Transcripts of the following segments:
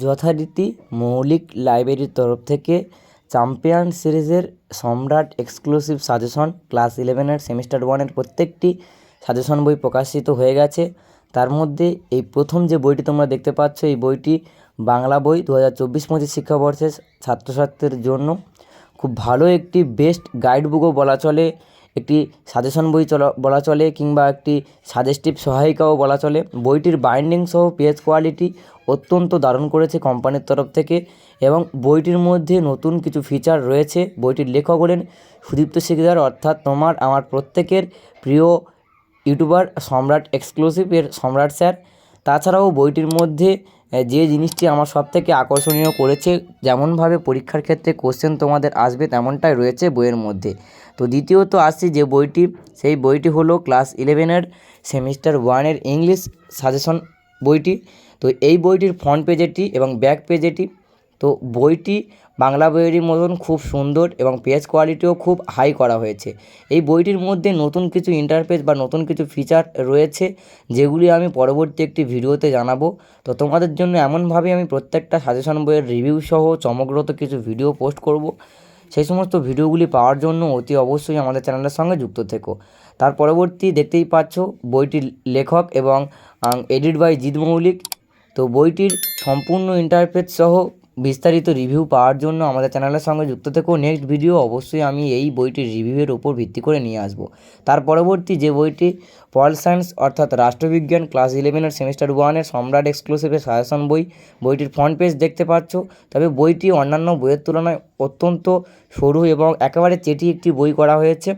যথারীতি মৌলিক লাইব্রেরির তরফ থেকে চ্যাম্পিয়ন সিরিজের সম্রাট এক্সক্লুসিভ সাজেশন ক্লাস ইলেভেনের সেমিস্টার ওয়ানের প্রত্যেকটি সাজেশন বই প্রকাশিত হয়ে গেছে। তার মধ্যে এই প্রথম যে বইটি তোমরা দেখতে পাচ্ছ, এই বইটি বাংলা বই দু হাজার চব্বিশ পঁচিশ শিক্ষাবর্ষের ছাত্রছাত্রীদের জন্য। খুব ভালো একটি বেস্ট গাইড বুকও বলা চলে। একটি সাজেশন বই চলা, বলা চলে কিংবা একটি সাজেস্টিভ সহায়িকাও বলা চলে। বইটির বাইন্ডিং সহ পেজ কোয়ালিটি অত্যন্ত দারুণ করেছে কোম্পানির তরফ থেকে এবং বইটির মধ্যে নতুন কিছু ফিচার রয়েছে। বইটির লেখক হলেন সুদীপ্ত শিকদার, অর্থাৎ তোমার, আমার প্রত্যেকের প্রিয় ইউটিউবার সম্রাট এক্সক্লুসিভের সম্রাট স্যার তাছাড়াও বইটির মধ্যে যে জিনিসটি আমার সব থেকে আকর্ষণীয় করেছে, যেমনভাবে পরীক্ষার ক্ষেত্রে কোশ্চেন তোমাদের আসবে তেমনটাই রয়েছে বইয়ের মধ্যে। তো দ্বিতীয়ত আসছি যে বইটি, সেই বইটি হলো ক্লাস ইলেভেনের সেমিস্টার ওয়ানের ইংলিশ সাজেশন বইটি। তো এই বইটির ফ্রন্ট পেজেটি এবং ব্যাক পেজেটি তো বইটি বাংলা বইয়েরই মতন খুব সুন্দর এবং পেজ কোয়ালিটিও খুব হাই করা হয়েছে। এই বইটির মধ্যে নতুন কিছু ইন্টারফেস বা নতুন কিছু ফিচার রয়েছে, যেগুলি আমি পরবর্তী একটি ভিডিওতে জানাব। তো তোমাদের জন্য এমনভাবে আমি প্রত্যেকটা সাজেশন বইয়ের রিভিউ সহ চমকরত কিছু ভিডিও পোস্ট করব। সেই সমস্ত ভিডিওগুলি পাওয়ার জন্য অতি অবশ্যই আমাদের চ্যানেলের সঙ্গে যুক্ত থেকো। তার পরবর্তী দেখতেই পাচ্ছ বইটির লেখক এবং এডিট বাই জিৎ মৌলিক। তো বইটির সম্পূর্ণ ইন্টারফেস সহ বিস্তারিত রিভিউ পাওয়ার জন্য আমাদের চ্যানেলের সঙ্গে যুক্ত থেকেও নেক্সট ভিডিও অবশ্যই আমি এই বইটির রিভিউয়ের উপর ভিত্তি করে নিয়ে আসব। তার পরবর্তী যে বইটি পল সায়েন্স অর্থাৎ রাষ্ট্রবিজ্ঞান ক্লাস ইলেভেনের সেমিস্টার ওয়ানের সম্রাট এক্সক্লুসিভের সাজেশন বই, বইটির ফ্রন্ট পেজ দেখতে পাচ্ছ। তবে বইটি অন্যান্য বইয়ের তুলনায় অত্যন্ত সরু এবং একেবারে চেটি একটি বই করা হয়েছে।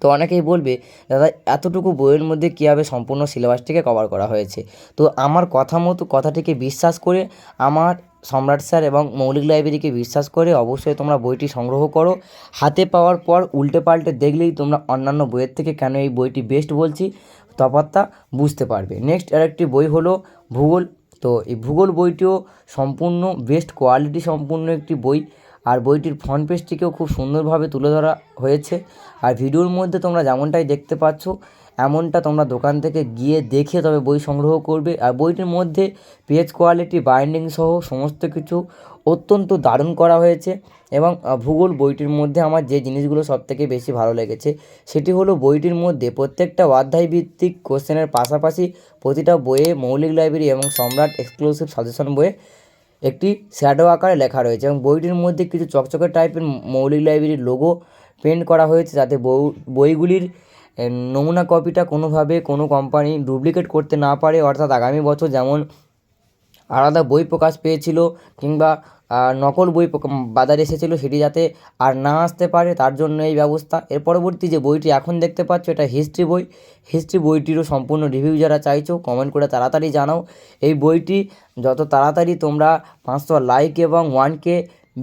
তো অনেকেই বলবে, দাদা, এতটুকু বইয়ের মধ্যে কীভাবে সম্পূর্ণ সিলেবাসটিকে কভার করা হয়েছে? তো আমার কথা মতো, কথাটিকে বিশ্বাস করে, আমার সম্রাট স্যার এবং মৌলিক লাইব্রেরিকে বিশ্বাস করে অবশ্যই তোমরা বইটি সংগ্রহ করো। হাতে পাওয়ার পর উল্টে পাল্টে দেখলেই তোমরা অন্যান্য বইয়ের থেকে কেন এই বইটি বেস্ট বলছি, তফাৎটা বুঝতে পারবে। নেক্সট আরেকটি বই হলো ভূগোল। তো এই ভূগোল বইটিও সম্পূর্ণ বেস্ট কোয়ালিটি সম্পূর্ণ একটি বই। আর বইটির ফ্রন্ট পেজটিকেও খুব সুন্দরভাবে তুলে ধরা হয়েছে। আর ভিডিওর মধ্যে তোমরা যেমনটাই দেখতে পাচ্ছ, এমনটা তোমরা দোকান থেকে গিয়ে দেখে তবে বই সংগ্রহ করবে। আর বইটির মধ্যে পেজ কোয়ালিটি বাইন্ডিং সহ সমস্ত কিছু অত্যন্ত দারুণ করা হয়েছে এবং ভূগোল বইটির মধ্যে আমার যে জিনিসগুলো সবথেকে বেশি ভালো লেগেছে, সেটি হলো বইটির মধ্যে প্রত্যেকটা অধ্যায় ভিত্তিক কোশ্চেনের পাশাপাশি প্রতিটা বইয়ে মৌলিক লাইব্রেরি এবং সম্রাট এক্সক্লুসিভ সাজেশন বইয়ে একটি শ্যাডো আকারে লেখা রয়েছে এবং বইটির মধ্যে কিছু চকচকে টাইপের মৌলিক লাইব্রেরির লোগো পেন্ট করা হয়েছে যাতে বউ, বইগুলির নমুনা কপিটা কোনোভাবে কোনো কোম্পানি ডুপ্লিকেট করতে না পারে। অর্থাৎ আগামী বছর যেমন আলাদা বই প্রকাশ পেয়েছিল কিংবা নকল বই বাজারে এসেছিল সেটি যাতে আর না আসতে পারে, তার জন্য এই ব্যবস্থা। এর পরবর্তী যে বইটি এখন দেখতে পাচ্ছ, এটা হিস্ট্রি বই। হিস্ট্রি বইটিরও সম্পূর্ণ রিভিউ যারা চাইছো কমেন্ট করে তাড়াতাড়ি জানাও। এই বইটি যত তাড়াতাড়ি তোমরা পাঁচশো লাইক এবং ওয়ানকে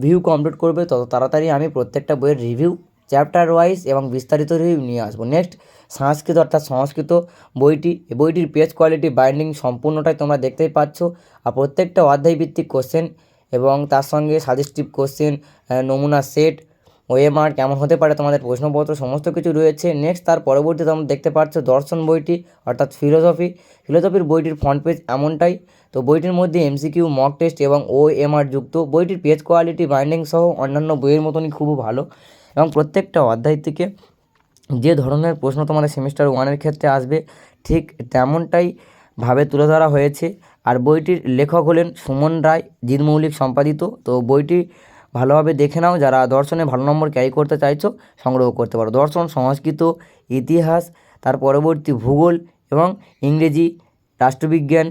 ভিউ কমপ্লিট করবে, তত তাড়াতাড়ি আমি প্রত্যেকটা বইয়ের রিভিউ চ্যাপ্টার ওয়াইজ এবং বিস্তারিত রিভিউ নিয়ে আসব। নেক্সট সংস্কৃত অর্থাৎ সংস্কৃত বইটি। বইটির পেজ কোয়ালিটি বাইন্ডিং সম্পূর্ণটাই তোমরা দেখতেই পাচ্ছ। আর প্রত্যেকটা অধ্যায় ভিত্তিক কোশ্চেন এবং তার সঙ্গে সাজেস্টিভ কোশ্চেন নমুনা সেট ওএমআর কেমন হতে পারে তোমাদের প্রশ্নপত্র সমস্ত কিছু রয়েছে। নেক্সট তার পরবর্তী তোমরা দেখতে পাচ্ছ দর্শন বইটি, অর্থাৎ ফিলোসফি ফিলোসফির বইটির ফ্রন্ট পেজ এমনটাই। তো বইটির মধ্যে এমসিকিউ মক টেস্ট এবং ওএমআর যুক্ত। বইটির পেজ কোয়ালিটি বাইন্ডিং সহ অন্যান্য বইয়ের মতনই খুব ভালো। এবং প্রত্যেকটা অধ্যায় থেকে যে ধরনের প্রশ্ন তোমাদের সেমিস্টার ওয়ানের ক্ষেত্রে আসবে, ঠিক তেমনটাই ভাবে তুলে ধরা হয়েছে। আর বইটির লেখক হলেন সুমন রায় জিৎ মৌলিক সম্পাদিত। তো বইটি ভালোভাবে দেখে নাও, যারা দর্শনে ভালো নম্বর ক্যারি করতে চাইছো, সংগ্রহ করতে পারো। দর্শন, সংস্কৃত, ইতিহাস, তার পরবর্তী ভূগোল এবং ইংরেজি, রাষ্ট্রবিজ্ঞান,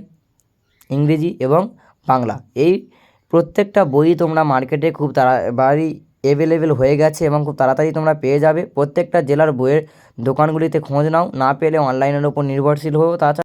ইংরেজি এবং বাংলা। এই প্রত্যেকটা বই তোমরা মার্কেটে খুব তাড়াতাড়ি অ্যাভেলেবেল হয়ে গেছে এবং খুব তাড়াতাড়ি তোমরা পেয়ে যাবে। প্রত্যেকটা জেলার বইয়ের দোকানগুলিতে খোঁজ নাও। না পেলে অনলাইনের ওপর নির্ভরশীল হয়েও তাছাড়া